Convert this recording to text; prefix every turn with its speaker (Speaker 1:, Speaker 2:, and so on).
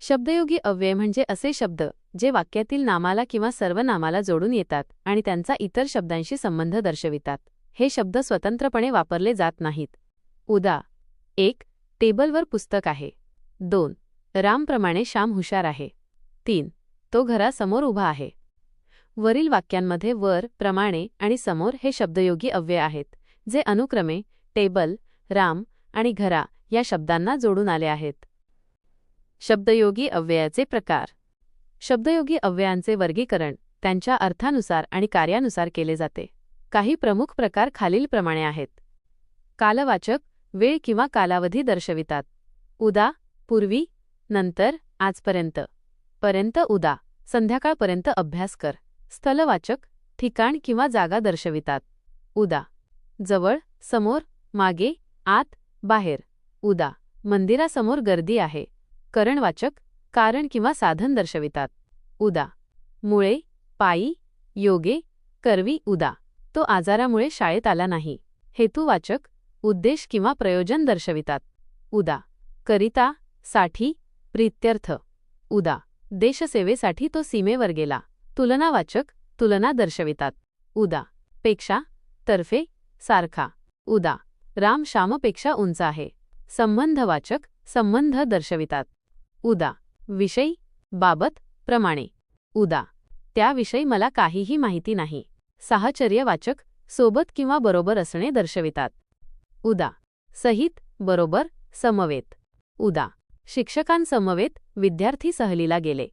Speaker 1: शब्दयोगी अव्यय म्हणजे असे शब्द जे वाक्यातील नामाला किंवा सर्वनामाला जोडून येतात आणि त्यांचा इतर शब्दांशी संबंध दर्शवितात. हे शब्द स्वतंत्रपणे वापरले जात नाहीत. उदा. एक टेबलवर पुस्तक आहे. दोन रामप्रमाणे श्याम हुशार आहे. तीन तो घरासमोर उभा आहे. वरील वाक्यांमध्ये वर प्रमाणे आणि समोर हे शब्दयोगी अव्यय आहेत जे अनुक्रमे टेबल राम आणि घरा या शब्दांना जोडून आले आहेत. शब्दयोगी अव्ययाचे प्रकार. शब्दयोगी अव्ययांचे वर्गीकरण त्यांच्या अर्थानुसार आणि कार्यानुसार केले जाते. काही प्रमुख प्रकार खालीलप्रमाणे आहेत. कालवाचक वेळ किंवा कालावधी दर्शवितात. उदा पूर्वी नंतर आजपर्यंत. पर्यंत उदा संध्याकाळपर्यंत अभ्यास कर. स्थलवाचक ठिकाण किंवा जागा दर्शवितात. उदा जवळ समोर मागे आत बाहेर. उदा मंदिरासमोर गर्दी आहे. करणवाचक कारण किंवा साधन दर्शवितात. उदा. मुळे पायी योगे करवी उदा. तो आजारामुळे शाळेत आला नाही. हेतुवाचक उद्देश किंवा प्रयोजन दर्शवितात. उदा. करिता साठी प्रीत्यर्थ. उदा. देशसेवेसाठी तो सीमेवर गेला. तुलनावाचक तुलना दर्शवितात. उदा. पेक्षा तर्फे सारखा. उदा. राम श्यामपेक्षा उंच आहे. संबंधवाचक संबंध दर्शवितात. उदा. विषय. बाबत. प्रमाणे. उदा. त्याविषयी मला काहीही माहिती नाही. साहचर्यवाचक सोबत किंवा बरोबर असणे दर्शवितात. उदा. सहित बरोबर समवेत. उदा. शिक्षकांसमवेत विद्यार्थी सहलीला गेले.